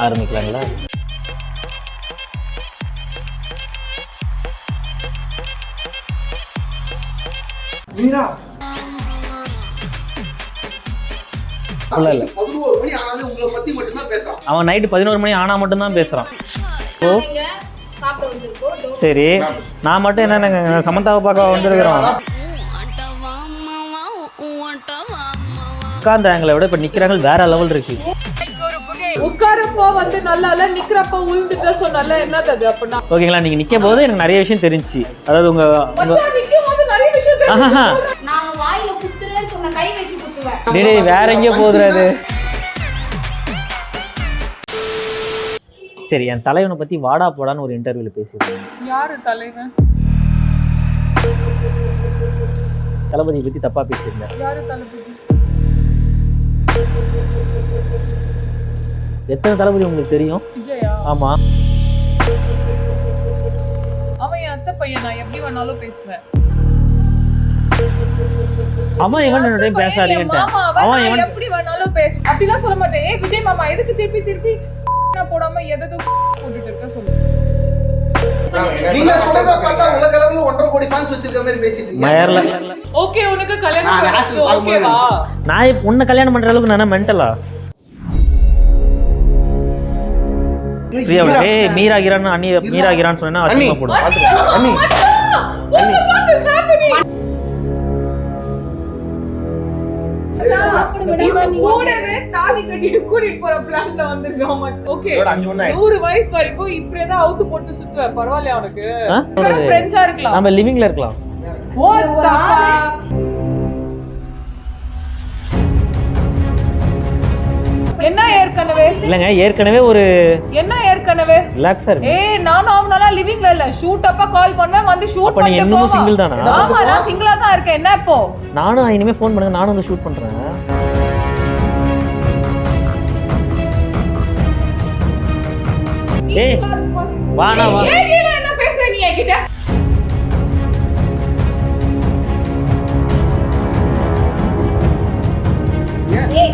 ஆரம்பிக்கலாங்களா? மீரா. இல்லை பதினோரு மணி ஆனாலும் உங்களை பத்தி மட்டும்தான் பேசுறான் அவன் நைட்டு பதினோரு மணி ஆனால் மட்டும்தான் பேசுகிறான் ஓ. நீங்க சாப்பிட வந்திருக்கோம். சரி. நான் மட்டும் என்னென்ன சமந்தாவை பார்க்க வந்திருக்கிறோம். உட்கார்ந்த ஆங்கிளை விட இப்போ நிற்கிறாங்க வேற லெவல் இருக்கு. உட்காரப்போ வந்து நல்லா இல்ல நிக்கிறப்போ உளுந்துட்ட சொன்னால என்னது அது அப்படின்னா? ஓகேங்களா நீங்கள் நிற்கும் போது எனக்கு நிறைய விஷயம் தெரிஞ்சுச்சு. அதாவது நிக்கும் போது நிறைய விஷயம் நான் வாயில குத்துறேன்னு சொன்ன கை வச்சு குத்துவேன். வேற எங்கேயோ போகுதுறாரு சரி என் தலைவனை பற்றி வாடா போடான்னு ஒரு இன்டர்வியூவில் பேசியிருக்கேன் யாரு தலைவன்? தளபதியை பற்றி தப்பாக பேசியிருந்தேன். யாரு தளபதி? எத்தனை தளபதி உங்களுக்கு தெரியும்? விஜயா? ஆமாம் அவன் என் அத்தை பையன் நான் எப்படி வேணாலும் பேசுவேன். அவன் எவன் என்னோட பேசாதீங்கன்ட்டு மாமா அவன் அவன் எவன்? எப்படி வேணாலும் பேசு அப்படிலாம் சொல்ல மாட்டேன். ஏய் விஜய் மாமா எதுக்கு திருப்பி திருப்பி நான் போடாம எதோ போட்டுட்டு இருக்க சொல்லு. நீங்க சொல்றத பார்த்தா உலக அளவுல ஒன்றரை கோடி ஃபேன்ஸ் வச்சிருக்க மாதிரி பேசிட்டு ஓகே உனக்கு கல்யாணம் ஓகேவா நான் உன்னை கல்யாணம் பண்ற அளவுக்கு நான் மென்டலா பிரியா ஏய் மீரா கிரான் அண்ணி மீரா கிரான் சொன்னா அசிங்கமா போடும் அண்ணி. What the fuck is happening? கூடவே தாலி கட்டிட்டு கூட்டிட்டு போற பிளான்ல வந்திருக்கான் ஓகே இதோட அஞ்சு ஒண்ணு ஆயிடுச்சு. நூறு வயசு வரைக்கும் இப்படியே தான் அவுத்து போட்டு சுத்துவ. பரவாயில்லையா உனக்கு ஆ? ஃப்ரெண்ட்ஸா இருக்கலாம். நம்ம லிவிங்ல? என்ன ஏற்கனவே? இல்லைங்க ஏற்கனவே ஒரு என்ன கனவு ரிலாக்ஸா இருக்கு ஏய் நான் நார்மலா லிவிங்ல இல்ல. ஷூட் அப்ப கால் பண்ணுவேன் வந்து ஷூட் பண்ணி இன்னும் சிங்கிள் தானா? ஆமா நான் சிங்கிளா தான் இருக்கேன். என்ன இப்போ? நானும் இனிமே ஃபோன் பண்ணுங்க. நானும் வந்து ஷூட் பண்றேன். ஏய் வா நான் வா. ஏய் என்ன பேசுற நீ என்கிட்ட? ஏய்